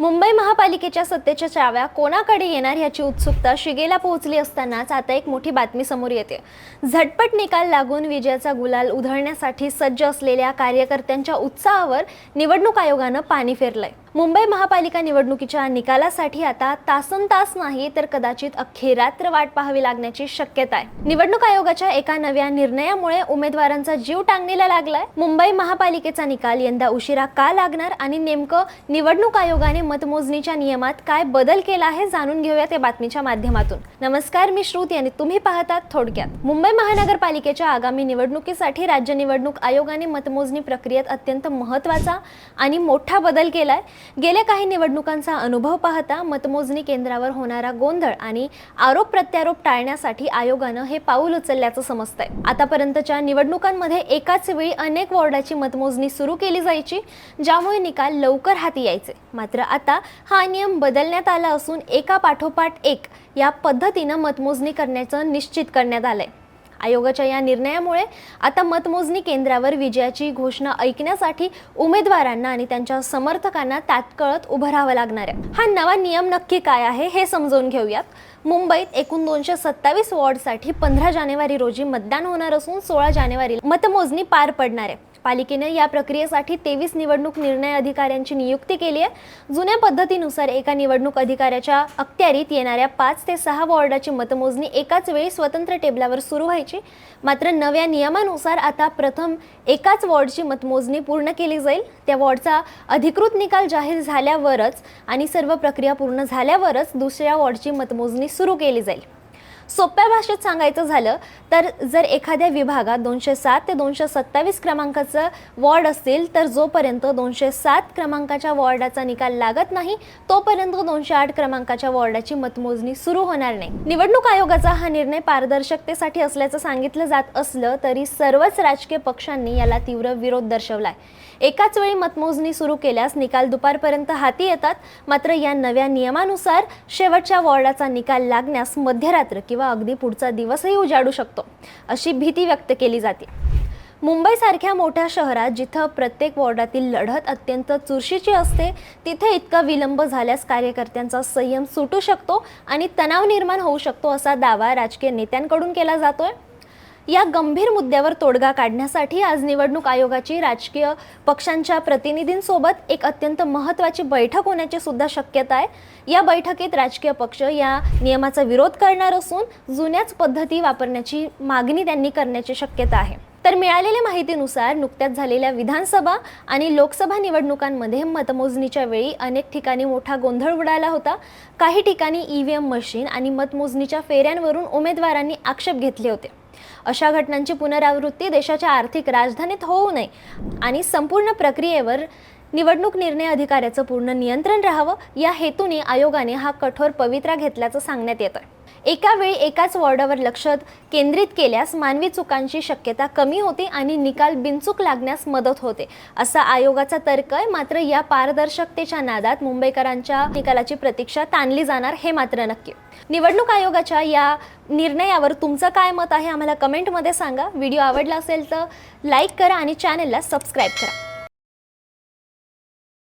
मुंबई महापालिकेच्या सत्तेच्या चाव्या कोणाकडे येणार याची उत्सुकता शिगेला पोहोचली असतानाच आता एक मोठी बातमी समोर येते. झटपट निकाल लागून विजयाचा गुलाल उधळण्यासाठी सज्ज असलेल्या कार्यकर्त्यांच्या उत्साहावर निवडणूक आयोगानं पाणी फेरलंय. मुंबई महापालिका निवडणुकीच्या निकालासाठी आता तासन तास नाही तर कदाचित अख्खी रात्र वाट पाहावी लागण्याची शक्यता आहे निवडणूक आयोगाच्या एका नव्या निर्णयामुळे उमेदवारांचा जीव टांगणीला लागलाय. मुंबई महापालिकेचा निकाल यंदा उशिरा का लागणार आणि नेमकं निवडणूक आयोगाने मतमोजणीच्या नियमात काय बदल केला आहे जाणून घेऊयात या बातमीच्या माध्यमातून. नमस्कार मी श्रुत यांनी तुम्ही पाहतात थोडक्यात. मुंबई महानगरपालिकेच्या आगामी निवडणुकीसाठी राज्य निवडणूक आयोगाने मतमोजणी प्रक्रियेत अत्यंत महत्त्वाचा आणि मोठा बदल केलाय. गेल्या काही निवडणुकांचा अनुभव पाहता मतमोजणी केंद्रावर होणारा गोंधळ आणि आरोप प्रत्यारोप टाळण्यासाठी आयोगानं हे पाऊल उचलल्याचं समजतंय. आतापर्यंतच्या निवडणुकांमध्ये एकाच वेळी अनेक वॉर्डाची मतमोजणी सुरू केली जायची ज्यामुळे निकाल लवकर हाती यायचे. मात्र आता हा नियम बदलण्यात आला असून एका पाठोपाठ एक या पद्धतीनं मतमोजणी करण्याचं निश्चित करण्यात आलंय. आयोगाच्या या निर्णयामुळे आता मतमोजणी केंद्रावर विजयाची घोषणा ऐकण्यासाठी उमेदवारांना आणि त्यांच्या समर्थकांना तात्कळत उभं राहावं लागणार आहे. हा नवा नियम नक्की काय आहे हे समजून घेऊयात. मुंबईत एकूण दोनशे सत्तावीस वॉर्डसाठी पंधरा जानेवारी रोजी मतदान होणार असून सोळा जानेवारी मतमोजणी पार पडणार आहे. पालिकेने या प्रक्रियेसाठी तेवीस निवडणूक निर्णय अधिकाऱ्यांची नियुक्ती केली आहे. जुन्या पद्धतीनुसार एका निवडणूक अधिकाऱ्याच्या अखत्यारीत येणाऱ्या पाच ते सहा वॉर्डाची मतमोजणी एकाच वेळी स्वतंत्र टेबलावर सुरू व्हायची. मात्र नव्या नियमानुसार आता प्रथम एकाच वॉर्डची मतमोजणी पूर्ण केली जाईल. त्या वॉर्डचा अधिकृत निकाल जाहीर झाल्यावरच आणि सर्व प्रक्रिया पूर्ण झाल्यावरच दुसऱ्या वॉर्डची मतमोजणी सुरू केली जाईल. सोप्या भाषेत सांगायचं झालं तर जर एखाद्या विभागात दोनशे सात ते दोनशे सत्तावीस क्रमांकाचं वॉर्ड असतील तर जोपर्यंत दोनशे सात क्रमांकाच्या वॉर्डाचा निकाल लागत नाही तोपर्यंत दोनशे आठ क्रमांकाच्या वॉर्डाची मतमोजणी सुरू होणार नाही. निवडणूक आयोगाचा हा निर्णय पारदर्शकतेसाठी असल्याचं सांगितलं जात असलं तरी सर्वच राजकीय पक्षांनी याला तीव्र विरोध दर्शवलाय. एकाच वेळी मतमोजणी सुरू केल्यास निकाल दुपारपर्यंत हाती येतात मात्र या नव्या नियमानुसार शेवटच्या वॉर्डाचा निकाल लागण्यास मध्यरात्र किंवा किंवा अगदी पुढचा दिवसही उजाडू शकतो अशी भीती व्यक्त केली जाते. मुंबईसारख्या मोठ्या शहरात जिथं प्रत्येक वॉर्डातील लढत अत्यंत चुरशीची असते तिथे इतका विलंब झाल्यास कार्यकर्त्यांचा संयम सुटू शकतो आणि तणाव निर्माण होऊ शकतो असा दावा राजकीय नेत्यांकडून केला जातोय. या गंभीर मुद्द्यावर तोडगा काढण्यासाठी आज निवडणूक आयोगाची राजकीय पक्षांच्या प्रतिनिधींसोबत एक अत्यंत महत्त्वाची बैठक होण्याची सुद्धा शक्यता आहे. या बैठकीत राजकीय पक्ष या नियमाचा विरोध करणार असून जुन्याच पद्धती वापरण्याची मागणी त्यांनी करण्याची शक्यता आहे. तर मिळालेल्या माहितीनुसार नुकत्याच झालेल्या विधानसभा आणि लोकसभा निवडणुकांमध्ये मतमोजणीच्या वेळी अनेक ठिकाणी मोठा गोंधळ उडाला होता. काही ठिकाणी ई व्ही एम मशीन आणि मतमोजणीच्या फेऱ्यांवरून उमेदवारांनी आक्षेप घेतले होते. अशा घटनांची पुनरावृत्ती देशाच्या आर्थिक राजधानीत होऊ नये आणि संपूर्ण प्रक्रियेवर निवडणूक निर्णय अधिकाऱ्याचं पूर्ण नियंत्रण राहावं या हेतूने आयोगाने हा कठोर पवित्रा घेतल्याचं सांगण्यात येतं एका वेळी एकाच वॉर्डावर लक्ष केंद्रित केल्यास मानवी चुकांची शक्यता कमी होते आणि निकाल बिनचूक लागण्यास मदत होते. असा आयोगाचा तर्क आहे. मात्र या पारदर्शकतेच्या नादात मुंबईकरांच्या निकालाची प्रतीक्षा ताणली जाणार हे मात्र नक्की. निवडणूक आयोगाच्या या निर्णयावर तुमचं काय मत आहे? आम्हाला कमेंटमध्ये सांगा. व्हिडिओ आवडला असेल तर लाईक करा आणि चॅनलला सबस्क्राईब करा.